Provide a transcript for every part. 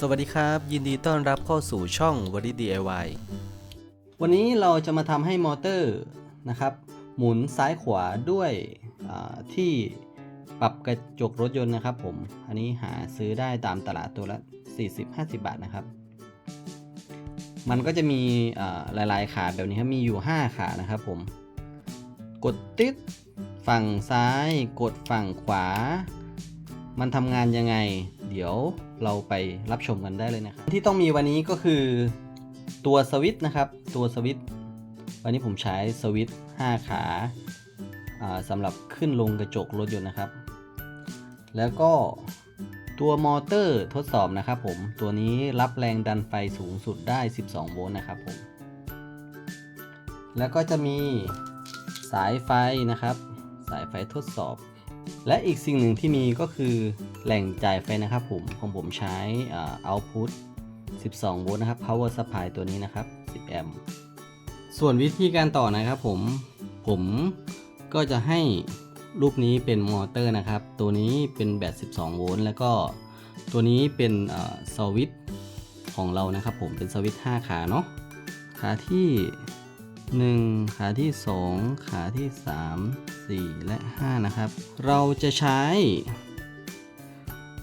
สวัสดีครับ ยินดีต้อนรับเข้าสู่ช่องว a ิ DIY วันนี้เราจะมาทำให้มอเตอร์นะครับ หมุนซ้ายขวาด้วยที่ปรับกระจกรถยนต์นะครับผม อันนี้หาซื้อได้ตามตลาดตัวละ 40-50 บาทนะครับ มันก็จะมีหลาย ๆ ขาแบบนี้ครับ มีอยู่ 5 ขานะครับผม กดติดฝั่งซ้าย กดฝั่งขวา มันทำงานยังไง เดี๋ยวเราไปรับชมกันได้เลยนะครับที่ต้องมีวันนี้ก็คือตัวสวิตช์นะครับตัวสวิตช์วันนี้ผมใช้สวิตช์5ขาอ่าสำหรับขึ้นลงกระจกรถยนต์นะครับ แล้วก็ตัวมอเตอร์ทดสอบนะครับผม ตัวนี้รับแรงดันไฟสูงสุดได้ 12 โวลต์นะครับผม แล้วก็จะมีสายไฟนะครับ สายไฟทดสอบ และอีกสิ่งหนึ่งที่มีก็คือแหล่งจ่ายไฟนะครับผมของผมใช้อ่า output 12 โวลต์นะครับ power supply ตัวนี้นะครับ 10 แอมป์ส่วนวิธีการต่อนะครับผม ผมก็จะให้รูปนี้เป็นมอเตอร์นะครับ ตัวนี้เป็นแบต 12 โวลต์แล้วก็ตัวนี้เป็นสวิตของเรานะครับผมเป็นสวิต5ขาเนาะขาที่ 1 ขาที่ 2 ขาที่ 3 4 และ 5 นะครับ เราจะใช้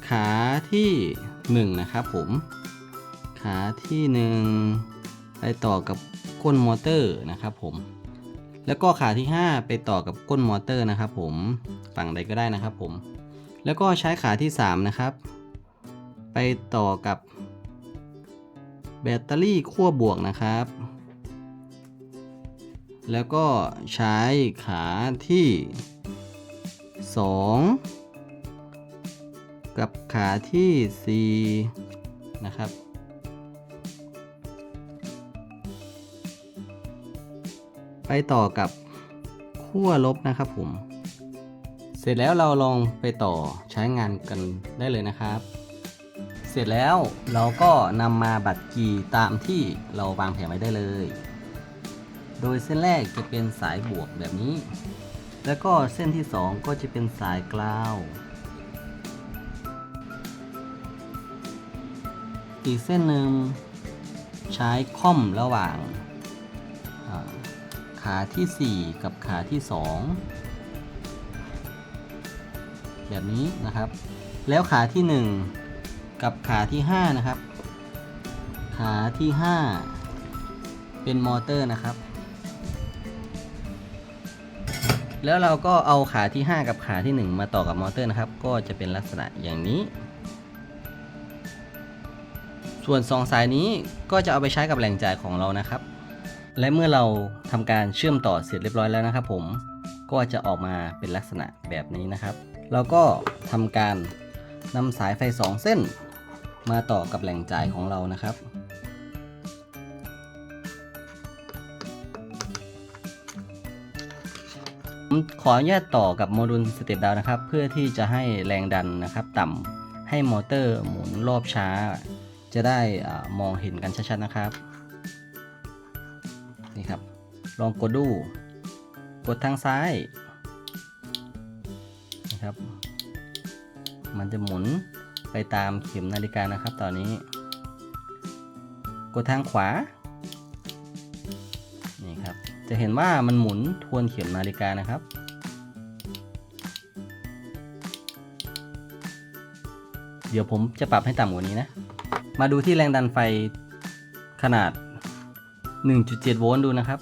ขาที่ 1 นะครับผม ขาที่ 1 ไปต่อกับก้นมอเตอร์นะครับผม แล้วก็ขาที่ 5 ไปต่อกับก้นมอเตอร์นะครับผมฝั่งใดก็ได้นะครับผม แล้วก็ใช้ขาที่ 3 นะครับ ไปต่อกับแบตเตอรี่ขั้วบวกนะครับ แล้วก็ใช้ขาที่ 2 กับขาที่ 4 นะครับ ไปต่อกับขั้วลบนะครับผม เสร็จแล้วเราลองไปต่อใช้งานกันได้เลยนะครับ เสร็จแล้วเราก็นำมาบัดกีตามที่เราวางแผนไว้ได้เลย โดยเส้นแรกจะเป็นสายบวกแบบนี้ แล้วก็เส้นที่ 2 ก็จะเป็นสายกลาว อีกเส้นหนึ่งใช้ค่อมระหว่างขาที่ 4 กับขาที่ 2 แบบนี้นะครับ แล้วขาที่ 1 กับขาที่ 5 นะครับ ขาที่ 5 เป็นมอเตอร์นะครับ แล้วเราก็เอาขาที่ 5 กับขาที่ 1 มาต่อกับมอเตอร์นะครับ ก็จะเป็นลักษณะอย่างนี้ ส่วน 2 สายนี้ก็จะเอาไปใช้กับแหล่งจ่ายของเรานะครับ และเมื่อเราทำการเชื่อมต่อเสร็จเรียบร้อยแล้วนะครับ ผมก็จะออกมาเป็นลักษณะแบบนี้นะครับ เราก็ทำการนำสายไฟ 2 เส้น มาต่อกับแหล่งจ่ายของเรานะครับ ขออนุญาตต่อกับโมดูลสเต็ปดาวนะครับ เพื่อที่จะให้แรงดันนะครับต่ำให้มอเตอร์หมุนรอบช้า จะได้อามองเห็นกันชัดๆนะครับนี่ครับ ลองกดดู กดทางซ้ายนะครับ มันจะหมุนไปตามเข็มนาฬิกานะครับ ตอนนี้ กดทางขวา จะเห็นว่ามันหมุนทวนเข็มนาฬิกานะครับ เดี๋ยวผมจะปรับให้ต่ำกว่านี้นะ มาดูที่แรงดันไฟขนาด 1.7 โวลต์ดูนะครับ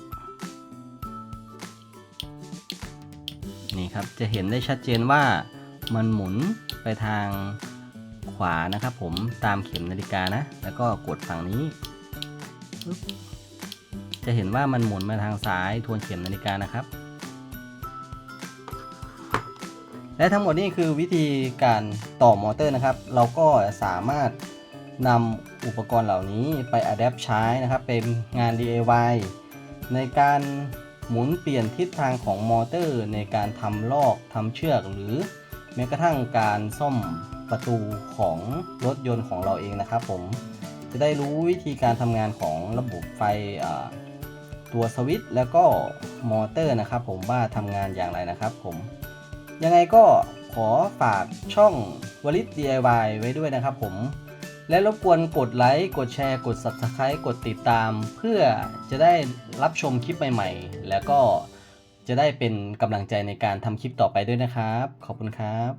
นี่ครับ จะเห็นได้ชัดเจนว่ามันหมุนไปทางขวานะครับผมตามเข็มนาฬิกานะ แล้วก็กดฝั่งนี้ จะเห็นว่ามันหมุนมาทางซ้ายทวนเข็มนาฬิกานะครับ และทั้งหมดนี่คือวิธีการต่อมอเตอร์นะครับ เราก็สามารถนำอุปกรณ์เหล่านี้ไปอัดแอปใช้นะครับเป็นงาน DIY ในการหมุนเปลี่ยนทิศทางของมอเตอร์ ในการทำลอกทำเชือกหรือแม้กระทั่งการซ่อมประตูของรถยนต์ของเราเองนะครับผมจะได้รู้วิธีการทำงานของระบบไฟอ่า ตัวสวิตช์แล้วก็มอเตอร์นะครับผมว่าทำงานอย่างไรนะครับผม ยังไงก็ขอฝากช่องวลิต DIY ไว้ด้วยนะครับผม และรบกวนกดไลค์ กดแชร์ กด Subscribe กดติดตาม เพื่อจะได้รับชมคลิปใหม่ ๆ แล้วก็จะได้เป็นกำลังใจในการทำคลิปต่อไปด้วยนะครับ ขอบคุณครับ